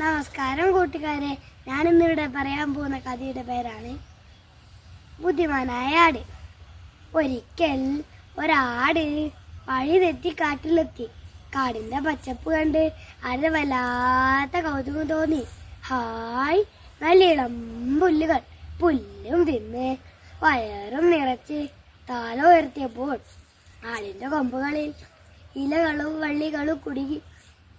നമസ്കാരം കൂട്ടുകാരെ. ഞാനിന്നിവിടെ പറയാൻ പോകുന്ന കഥയുടെ പേരാണ് ബുദ്ധിമാനായ ആട്. ഒരിക്കൽ ഒരാട് വഴി തെറ്റി കാട്ടിലെത്തി കാടിന്റെ പച്ചപ്പ് കണ്ട് ആടിന് വല്ലാത്ത കൗതുകം തോന്നി. ഹായ് നല്ല ഇളം പുല്ലുകൾ. പുല്ലും തിന്ന് വയറും നിറച്ച് താലോ ഉയർത്തിയപ്പോൾ ആടിന്റെ കൊമ്പുകളിൽ ഇലകളും വള്ളികളും കുടുങ്ങി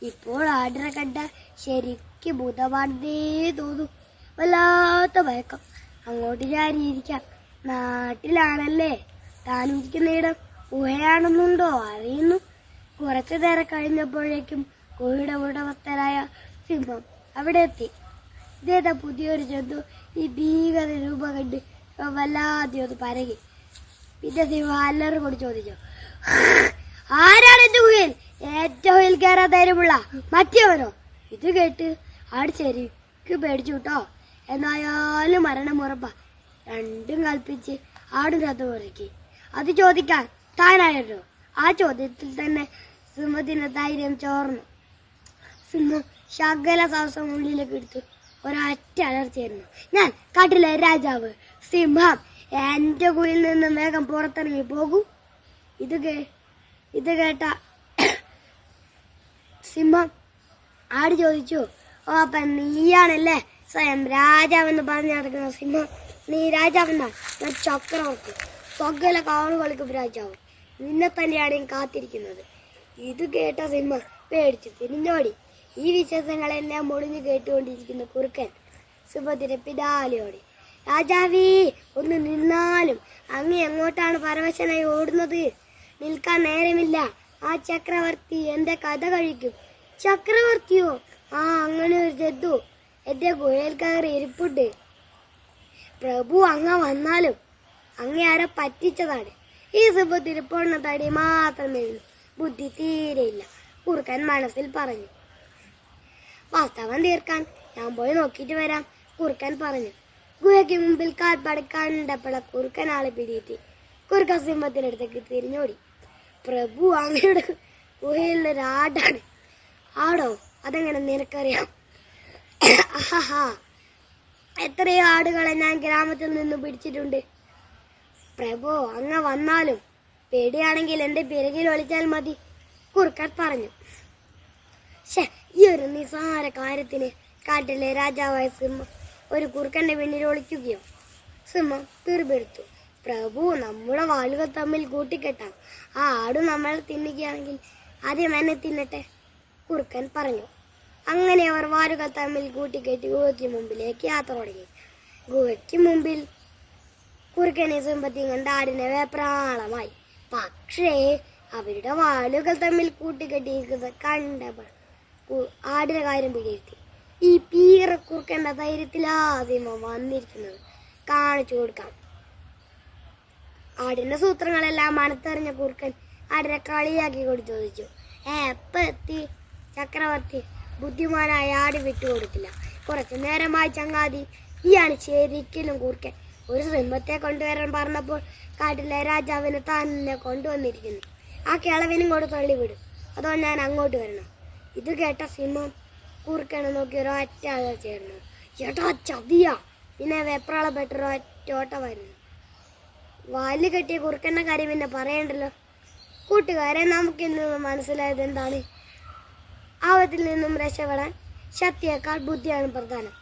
ഇപ്പോൾ ആടിനെ കണ്ട ശരിക്ക് ഭൂതമാണെന്നേ തോന്നും. വല്ലാത്ത ഭയക്കം അങ്ങോട്ട് ചാരിയിരിക്കാം. നാട്ടിലാണല്ലേ? താനിരിക്കുന്ന ഇടം ഗുഹയാണെന്നുണ്ടോ? അറിയുന്നു. കുറച്ചു നേരം കഴിഞ്ഞപ്പോഴേക്കും ഗുഹയുടെ ഉടമസ്ഥരായ സിംഹം അവിടെ എത്തി. ഇതേതാ പുതിയൊരു ജന്തു. ഈ ഭീകര രൂപം കണ്ട് വല്ലാതെ ഒന്ന് പരകി. പിന്നെ സിംഹം അല്ലറും കൂടി ചോദിച്ചു. ആരാണ് എന്റെ കുയിൽ ഏറ്റവും ഗുഹയിൽ കയറാൻ ധൈര്യമുള്ള മറ്റേവനോ? ഇത് കേട്ട് ആട് ശരിക്ക് പേടിച്ചു കേട്ടോ. എന്നായാലും മരണം ഉറപ്പാ. രണ്ടും കൽപ്പിച്ച് ആടും കഥ മുറക്കി അത് ചോദിക്കാൻ താനായിരുന്നു ആ ചോദ്യത്തിൽ തന്നെ സിംഹത്തിന് ധൈര്യം ചോർന്നു. സിംഹം ശകല സാഹസം ഉള്ളിലേക്ക് എടുത്തു. ഒരൊറ്റ അലർച്ചയായിരുന്നു. ഞാൻ കാട്ടിലെ രാജാവ് സിംഹം. എന്റെ കുയിൽ നിന്ന് വേഗം പുറത്തിറങ്ങി പോകൂ. ഇത് കേ ഇത് കേട്ട സിംഹം ആട് ചോദിച്ചു? ഓ അപ്പൊ നീയാണല്ലേ? സ്വയം രാജാവെന്ന് പറഞ്ഞു നടക്കുന്ന സിംഹം. നീ രാജാവെന്നാ? ഞാൻ ചക്രവർത്തി. സ്വകല കാളുകൾക്ക് രാജാവ് നിന്നെ തന്നെയാണ് ഞാൻ കാത്തിരിക്കുന്നത്. ഇത് കേട്ട സിംഹം പേടിച്ചു. തിരിഞ്ഞോടി. ഈ വിശേഷങ്ങളെല്ലാം മുടിഞ്ഞു കേട്ടുകൊണ്ടിരിക്കുന്ന കുറുക്കൻ സിംഹത്തിന്റെ പിതാലിയോടി രാജാവീ ഒന്ന് നിന്നാലും അങ്ങ് എങ്ങോട്ടാണ് പരവശനായി ഓടുന്നത്? നിൽക്കാൻ നേരമില്ല. ആ ചക്രവർത്തി എന്റെ കഥ കഴിക്കും. ചക്രവർത്തിയോ? ആ അങ്ങനെ ഒരു ജദ്ദു എന്റെ ഗുഹയിൽ കയറി ഇരിപ്പുണ്ട്. പ്രഭു അങ്ങ വന്നാലും അങ്ങേ ആരെ പറ്റിച്ചതാണ്. ഈ സുബത്തിന് തടി മാത്രമേ ഉള്ളൂ. ബുദ്ധി തീരെയില്ല കുറുക്കൻ മനസ്സിൽ പറഞ്ഞു. വാസ്തവം തീർക്കാൻ ഞാൻ പോയി നോക്കിയിട്ട് വരാം കുറുക്കൻ പറഞ്ഞു. ഗുഹയ്ക്ക് മുമ്പിൽ കാൽപ്പാട് കണ്ടപ്പോൾ കുറുക്കൻ ആളെ പിടിയിട്ട് കുറുക്കൻ സിംഹത്തിനടുത്തേക്ക് തിരിഞ്ഞോടി. പ്രഭു അങ്ങയുടെ ഗുഹയിലുള്ള ആടാണ്. ആടോ? അതെങ്ങനെ നിനക്കറിയാം? ആഹാ എത്രയോ ആടുകളെ ഞാൻ ഗ്രാമത്തിൽ നിന്ന് പിടിച്ചിട്ടുണ്ട്. പ്രഭു അങ്ങ് വന്നാലും പേടിയാണെങ്കിൽ എന്റെ പിറകിൽ ഒളിച്ചാൽ മതി കുറുക്കൻ പറഞ്ഞു. ഷേ ഈ ഒരു നിസ്സാര കാര്യത്തിന് കാട്ടിലെ രാജാവായ സിംഹം ഒരു കുറുക്കന്റെ പിന്നിൽ ഒളിക്കുകയോ? സിംഹം തീർപ്പെടുത്തു പ്രഭു നമ്മുടെ വാളുകൾ തമ്മിൽ കൂട്ടിക്കെട്ടാം. ആ ആട് നമ്മൾ തിന്നുകയാണെങ്കിൽ ആദ്യം എന്നെ തിന്നട്ടെ? കുറുക്കൻ പറഞ്ഞു. അങ്ങനെ അവർ വാലുകൾ തമ്മിൽ കൂട്ടിക്കെട്ടി ഗുഹയ്ക്ക് മുമ്പിലേക്ക് യാത്ര തുടങ്ങി. ഗുഹയ്ക്ക് മുമ്പിൽ കുറുക്കനെ സിമ്പത്തിയും കണ്ട് ആടിനെ വേപ്രാളമായി. പക്ഷേ അവരുടെ വാലുകൾ തമ്മിൽ കൂട്ടിക്കെട്ടിയിരിക്കുന്നത് കണ്ടപ്പോൾ ആടിനെ കാര്യം പിടിയിരുത്തി ഈ പീറ കുറുക്കന്റെ ധൈര്യത്തിലാദ്യമോ വന്നിരിക്കുന്നത്. കാണിച്ചു കൊടുക്കാം. ആടിന്റെ സൂത്രങ്ങളെല്ലാം മണത്തെറിഞ്ഞ കുറുക്കൻ ആടിനെ കളിയാക്കി കൊണ്ട് ചോദിച്ചു ഏ എപ്പ എത്തി? ചക്രവർത്തി ബുദ്ധിമാനായ ആട് വിട്ടുകൊടുത്തില്ല കുറച്ചു നേരമായി ചങ്ങാതി ഇയാണ് ശരിക്കലും കുറുക്കൻ. ഒരു സിംഹത്തെ കൊണ്ടുവരാൻ പറഞ്ഞപ്പോൾ കാട്ടിലെ രാജാവിനെ തന്നെ കൊണ്ടുവന്നിരിക്കുന്നു. ആ കിളവിനും കൂടെ തള്ളിവിടും. അതോ ഞാൻ അങ്ങോട്ട് വരണം. ഇത് കേട്ട സിംഹം കുറുക്കനെ നോക്കി ഒരൊറ്റ ചേർന്നു ചേട്ടാ ചതിയാ. പിന്നെ വെപ്രാളപ്പെട്ട ഒരൊറ്റ വരുന്നു വാൽ കെട്ടിയ കുറുക്കന്റെ കാര്യം പിന്നെ പറയണ്ടല്ലോ? കൂട്ടുകാരെ നമുക്ക് ഇന്ന് മനസ്സിലായത് എന്താണ്? ആപത്തിൽ നിന്നും രക്ഷപ്പെടാൻ ശക്തിയേക്കാൾ ബുദ്ധിയാണ് പ്രധാനം.